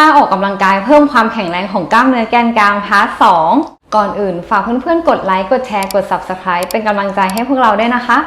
ท่าออกกำลังกายเพิ่มความแข็งแรงของกล้ามเนื้อแกนกลางพาร์ท2ก่อนอื่นฝากเพื่อนๆ กดไลค์ กดแชร์ กด Subscribe เป็นกำลังใจให้พวกเราด้วยนะคะ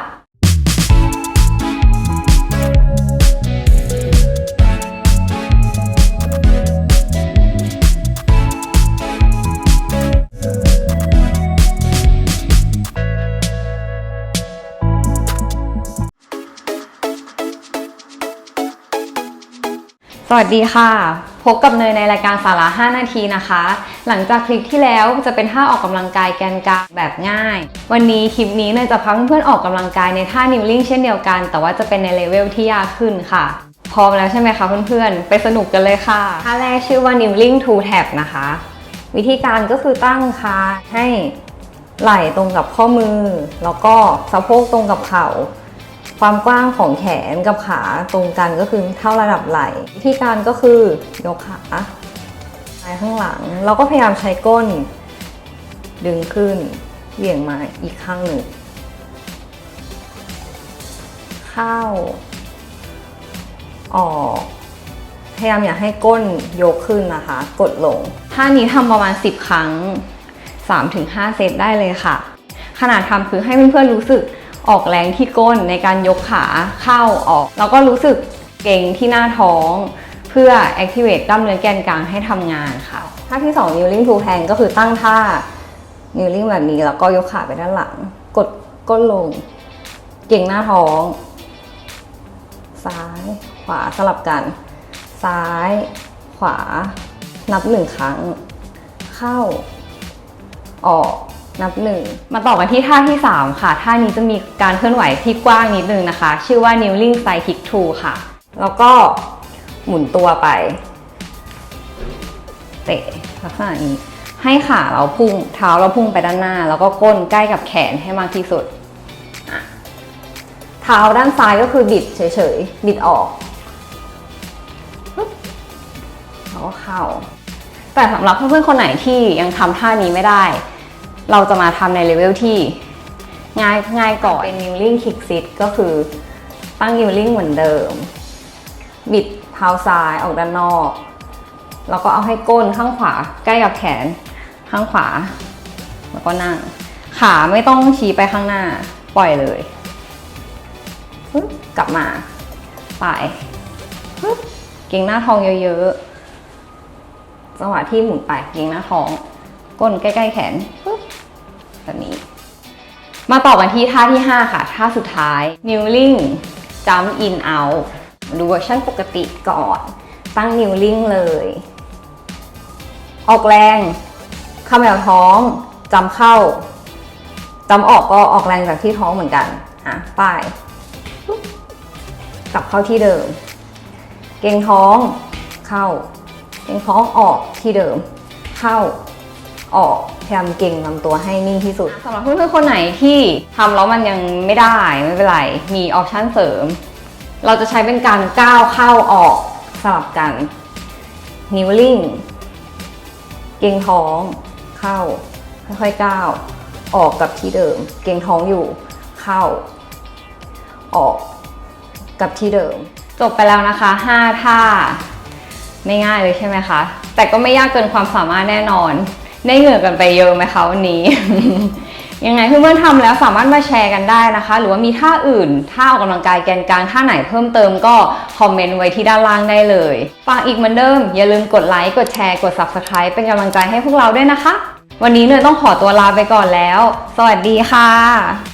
สวัสดีค่ะ พบกับเนยในรายการสาระ 5 นาทีนะคะ หลังจากคลิปที่แล้วจะเป็นท่าออกกำลังกายแกนกลางแบบง่าย วันนี้คลิปนี้เนยจะพาเพื่อนๆออกกำลังกายในท่านิวลิ่งเช่นเดียวกัน แต่ว่าจะเป็นในเลเวลที่ยากขึ้นค่ะ พร้อมแล้วใช่ไหมคะเพื่อนๆ ไปสนุกกันเลยค่ะ ท่าแรกชื่อว่า n i w l i n g two tap นะคะ วิธีการก็คือตั้งคาให้ไหล่ตรงกับข้อมือ แล้วก็สะโพกตรงกับเข่า ความกว้างของแขนกับขาตรงกันก็คือเท่าระดับไหล่วิธีการก็คือยกขาไปข้างหลัง เราก็พยายามใช้ก้น ดึงขึ้นเหวี่ยงมาอีกข้างหนึ่ง เข้า ออกพยายามอย่าให้ก้นยกขึ้นนะคะ กดลงท่านี้ทำประมาณ 10 ครั้ง 3-5 เซตได้เลยค่ะ ขนาดทำคือให้เพื่อนๆรู้สึก ออกแรงที่ก้นในการยกขาเข้าออก แล้วก็รู้สึกเก่งที่หน้าท้อง เพื่อ activate กล้ามเนื้อแกนกลางให้ทำงานค่ะ ท่าที่ 2 kneeling to plank ก็คือตั้งท่า kneeling แบบนี้ แล้วก็ยกขาไปด้านหลัง กดก้นลง เก่งหน้าท้อง ซ้าย ขวาสลับกัน ซ้าย ขวา นับหนึ่งครั้ง เข้า ออก นับหนึ่งมาต่อกันที่ท่าที่ 3 ค่ะ ท่านี้จะมีการเคลื่อนไหวที่กว้างนิดนึงนะคะ ชื่อว่า kneeling side kick two ค่ะ แล้วก็หมุนตัวไป เตะลักษณะนี้ ให้ขาเราพุ่งเท้าเราพุ่งไปด้านหน้า แล้วก็ก้นใกล้กับแขนให้มากที่สุด เท้าด้านซ้ายก็คือบิดเฉยๆ บิดออกแล้วก็เข้า แต่สำหรับเพื่อนๆคนไหนที่ยังทำท่านี้ไม่ได้ เราจะมาทำในเลเวลที่ง่ายง่ายก่อนเป็น kneeling kick sit ก็คือตั้ง kneeling เหมือนเดิม บิดเท้าซ้ายออกด้านนอก แล้วก็เอาให้ก้นข้างขวาใกล้กับแขนข้างขวา แล้วก็นั่ง ขาไม่ต้องชี้ไปข้างหน้าปล่อยเลย กลับมาไปเก่งหน้าท้องเยอะๆจังหวะที่หมุนไปเก่งหน้าท้อง ก้นใกล้ ๆ แขนป แบบนี้ มาต่อกันที่ท่าที่ 5 ค่ะ ท่าสุดท้าย kneeling jump in out ดูเวอร์ชันปกติก่อน ตั้ง kneeling เลย ออกแรงเขมวท้องจำเข้าจำออกก็ออกแรงจากที่ท้องเหมือนกัน อะปปุ๊บกลับเข้าที่เดิม เกรงท้องเข้า เกรงท้องออกที่เดิม เข้า ออกพยายามเก่งลำตัวให้นิ่งที่สุดสำหรับเพื่อนๆคนไหนที่ทำแล้วมันยังไม่ได้ไม่เป็นไรมีออปชั่นเสริม เราจะใช้เป็นการก้าวเข้าออกสลับกันนิ้วลิ่งเกรงท้องเข้า ค่อยๆก้าวออกกับที่เดิม เกรงท้องอยู่เข้า ออกกับที่เดิม จบไปแล้วนะคะ 5 ท่า ไม่ง่ายเลยใช่ไหมคะ แต่ก็ไม่ยากเกินความสามารถแน่นอน ได้เหงื่อกันไปเยอะไหมคะวันนี้ ยังไงเพื่อนๆทำแล้วสามารถมาแชร์กันได้นะคะ หรือว่ามีท่าอื่นท่าออกกำลังกายแกนกลางท่าไหนเพิ่มเติมก็คอมเมนต์ไว้ที่ด้านล่างได้เลยฝากอีกเหมือนเดิม อย่าลืมกดไลค์กดแชร์กด Subscribe เป็นกำลังใจให้พวกเราด้วยนะคะ วันนี้เนยต้องขอตัวลาไปก่อนแล้ว สวัสดีค่ะ